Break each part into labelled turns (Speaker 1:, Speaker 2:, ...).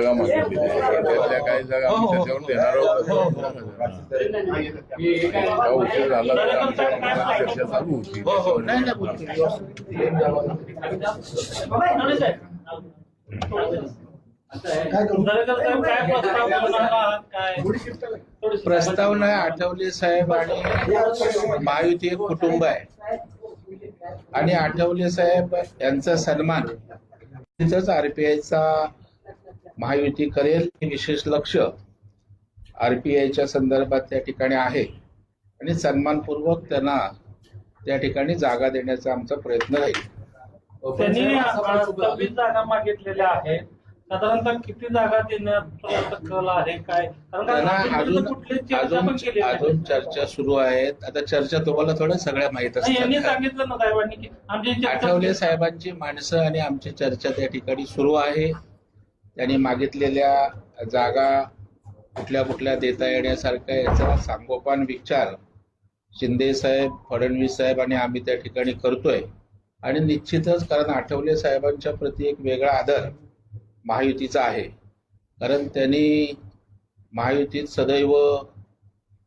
Speaker 1: जागा मागितली. त्यातल्या काही जागा आम्ही त्याच्यावर देणार आहोत. का उशीर झाला तर आमच्या मनात चर्चा चालू होती.
Speaker 2: हो हो?
Speaker 3: काय थोडीशी
Speaker 2: प्रस्तावना आठवले साहेब आणि महायुती एक कुटुंब आहे. आणि आठवले साहेब यांचा सन्मान. तिथंच आरपीआयचा महायुती करेल हे विशेष लक्ष आरपीआयच्या संदर्भात त्या ठिकाणी आहे. आणि सन्मानपूर्वक त्यांना त्या ठिकाणी जागा देण्याचा आमचा प्रयत्न राहील.
Speaker 3: त्यांनी जागा मागितलेल्या आहेत. साधारणतः किती जागा देण्याचा कल आहे काय? कारण का
Speaker 2: त्यांना
Speaker 3: राज्यमंत्र्यांनी
Speaker 2: अजून
Speaker 3: चर्चा
Speaker 2: सुरू आहेत. आता चर्चा तुम्हाला थोड्या सगळ्या माहीत असतात.
Speaker 3: सांगितलं ना साहेबांनी
Speaker 2: आठवले साहेबांची माणसं आणि आमची चर्चा त्या ठिकाणी सुरू आहे. त्यांनी मागितलेल्या जागा कुठल्या कुठल्या देता येण्यासारख्या याचा सांगोपान विचार शिंदे साहेब फडणवीस साहेब आणि आम्ही त्या ठिकाणी करतोय. आणि निश्चितच कारण आठवले साहेबांच्या प्रती एक वेगळा आदर महायुतीचा आहे. कारण त्यांनी महायुतीत सदैव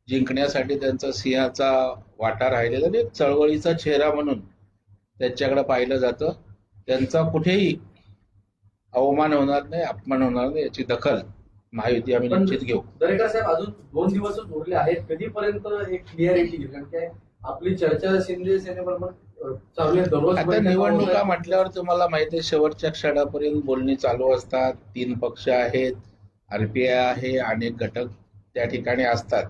Speaker 2: जिंकण्यासाठी त्यांचा सिंहाचा वाटा राहिलेला आणि एक चळवळीचा चेहरा म्हणून त्यांच्याकडे पाहिलं जातं. त्यांचा कुठेही अवमान होणार नाही अपमान होणार नाही याची दखल महायुती आम्ही निश्चित घेऊ.
Speaker 4: दरेकर साहेब अजून दोन दिवसच उरले आहेत. कधीपर्यंत एक क्लिअरिटी कारण काय आपली चर्चा शिंदे सेनेबरोबर चालू आहे. दररोज
Speaker 2: आता निवडणुका. म्हटल्यावर तुम्हाला माहिती आहे शेवटच्या क्षणापर्यंत बोलणी चालू असतात. तीन पक्ष आहेत आरपीआय आहे अनेक घटक त्या ठिकाणी असतात.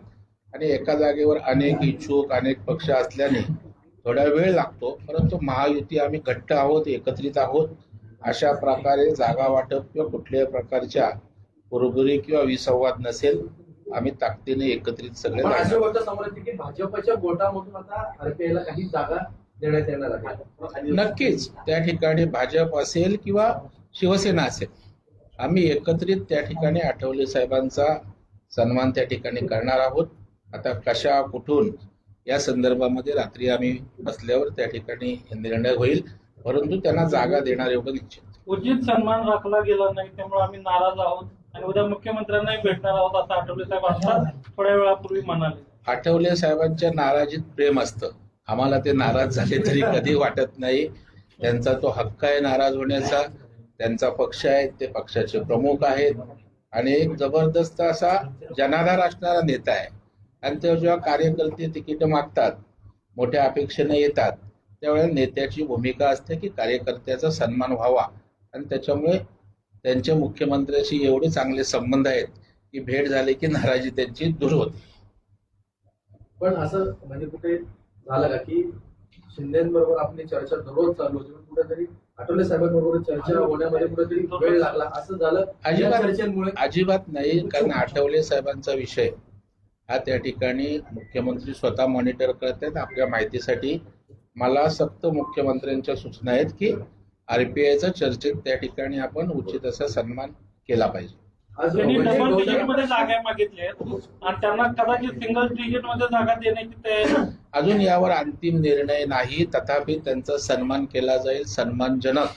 Speaker 2: आणि एका जागेवर अनेक इच्छुक अनेक पक्ष असल्याने थोडा वेळ लागतो. परंतु महायुती आम्ही घट्ट आहोत एकत्रित आहोत. अशा प्रकारे जागा वाटप किंवा कुठल्याही प्रकारच्या कुरबुरी किंवा विसंवाद नसेल आम्ही ताकदीने एकत्रित सगळे
Speaker 4: भाजपच्या गोटामधून आता आरपीआयला काही जागा देण्यात येणार आहे
Speaker 2: नक्कीच त्या ठिकाणी भाजप असेल किंवा शिवसेना असेल. आम्ही एकत्रित त्या ठिकाणी आठवले साहेबांचा सन्मान त्या ठिकाणी करणार आहोत. आता कशा कुठून या संदर्भामध्ये रात्री आम्ही बसल्यावर त्या ठिकाणी निर्णय होईल. परंतु त्यांना जागा देणार एवढं निश्चित.
Speaker 3: उचित सन्मान राखला गेला नाही त्यामुळे आम्ही नाराज आहोत आणि उद्या मुख्यमंत्र्यांनाही भेटणार आहोत असं आठवले साहेब आता थोड्या वेळापूर्वी म्हणाले.
Speaker 2: आठवले साहेबांच्या नाराजीत प्रेम असतं. आम्हाला ते नाराज झाले तरी कधी वाटत नाही. त्यांचा तो हक्क आहे नाराज होण्याचा. त्यांचा पक्ष आहे ते पक्षाचे प्रमुख आहेत. आणि एक जबरदस्त असा जनाधार असणारा नेता आहे. आणि ते जेव्हा कार्यकर्ते तिकीट मागतात मोठ्या अपेक्षेने येतात त्यावेळेला नेत्याची भूमिका असते की कार्यकर्त्याचा सन्मान व्हावा. आणि त्याच्यामुळे त्यांच्या मुख्यमंत्र्याशी एवढे चांगले संबंध आहेत की भेट झाली की नाराजी त्यांची दूर होते.
Speaker 4: पण असं म्हणजे कुठे झालं का की शिंदेबरोबर आपली चर्चा दररोज चालू होती पण कुठेतरी आठवले साहेबांबरोबर चर्चा होण्यामध्ये कुठेतरी वेळ लागला. असं झालं
Speaker 2: अजिबात
Speaker 4: चर्चेमुळे?
Speaker 2: अजिबात नाही कारण आठवले साहेबांचा विषय. हा त्या ठिकाणी मुख्यमंत्री स्वतः मॉनिटर करत आहेत आपल्या माहितीसाठी. मला सक्त मुख्यमंत्र्यांच्या सूचना आहेत की आरपीआयचा चर्चेत त्या ठिकाणी आपण उचित असा सन्मान केला पाहिजे.
Speaker 3: त्यांनी
Speaker 4: म्हणजे
Speaker 3: डबल
Speaker 4: बहुतेक-
Speaker 3: डिजिटमध्ये जागा मागितल्या आहेत आणि त्यांना कदाचित सिंगल डिजिटमध्ये जागा देण्याची तयारी
Speaker 2: अजून यावर अंतिम निर्णय नाही. तथापि त्यांचा सन्मान केला जाईल. सन्मानजनक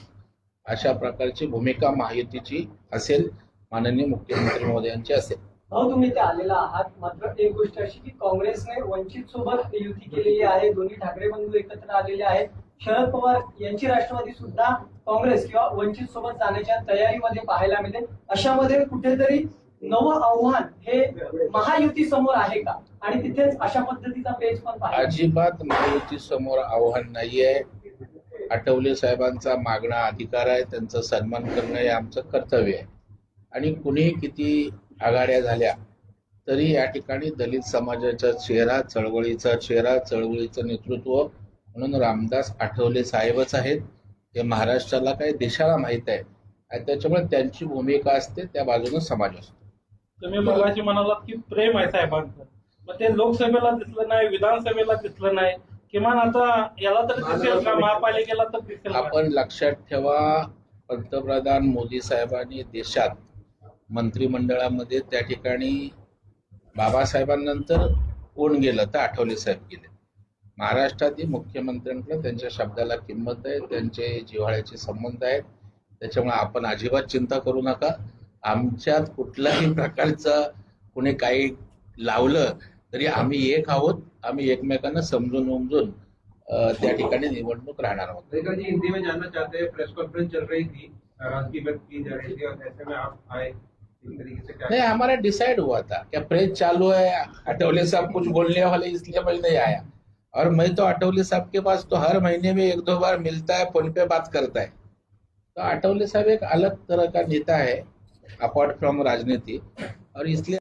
Speaker 2: अशा प्रकारची भूमिका महायुतीची असेल. माननीय मुख्यमंत्री मोदयांची असेल.
Speaker 5: अहो तुम्ही ते आलेला आहात. मात्र एक गोष्ट अशी की काँग्रेसने वंचित सोबत युती केलेली आहे. दोन्ही ठाकरे बंधू एकत्र आलेले आहेत. शरद पवार यांची राष्ट्रवादी सुद्धा काँग्रेस किंवा वंचित सोबत जाण्याच्या तयारीमध्ये पाहायला मिळते. अशामध्ये कुठेतरी नवं आव्हान हे महायुती समोर आहे का? आणि तिथेच अशा पद्धतीचा पेज पण
Speaker 2: अजिबात महायुती समोर आव्हान नाहीये. आठवले साहेबांचा मागणा अधिकार आहे. त्यांचा सन्मान करणं हे आमचं कर्तव्य आहे. आणि कुणी किती आघाड्या झाल्या तरी या ठिकाणी दलित समाजाचा चेहरा चळवळीचा चेहरा चळवळीचं नेतृत्व म्हणून रामदास आठवले साहेबच आहेत. हे महाराष्ट्राला काही देशाला माहीत आहे. आणि त्याच्यामुळे त्यांची भूमिका असते त्या बाजूने समाज असतो.
Speaker 3: तुम्ही मगाशी म्हणालात की प्रेम आहे साहेबांचं. मग ते लोकसभेला दिसलं नाही विधानसभेला दिसलं नाही. किमान आता याला तर दिसेल का? महापालिकेला तर दिसेल?
Speaker 2: आपण लक्षात ठेवा पंतप्रधान मोदी साहेबांनी देशात मंत्रिमंडळामध्ये त्या ठिकाणी बाबासाहेबांनंतर कोण गेलं तर आठवले साहेब गेले. महाराष्ट्रातील मुख्यमंत्र्यांकडे त्यांच्या शब्दाला किंमत आहे त्यांचे जिव्हाळ्याचे संबंध आहेत. त्याच्यामुळे आपण अजिबात चिंता करू नका. आमच्यात कुठल्याही प्रकारचं कुणी काही लावलं तरी आम्ही एक आहोत. आम्ही एकमेकांना समजून उमजून त्या ठिकाणी निवडणूक राहणार आहोत.
Speaker 6: हिंदी में जानना चाहते हैं प्रेस कॉन्फ्रेंस चल रही थी की जा रही थी और ऐसे में आप आए।
Speaker 2: नहीं हमारा डिसाइड हुआ था क्या प्रेस चालू है अटोले साहब कुछ बोलने वाले इसलिए मैं नहीं आया। और मैं तो अटोले साहब के पास तो हर महीने में एक दो बार मिलता है फोन पे बात करता है। तो अटोले साहब एक अलग तरह का नेता है अपार्ट फ्रॉम राजनीति। और इसलिए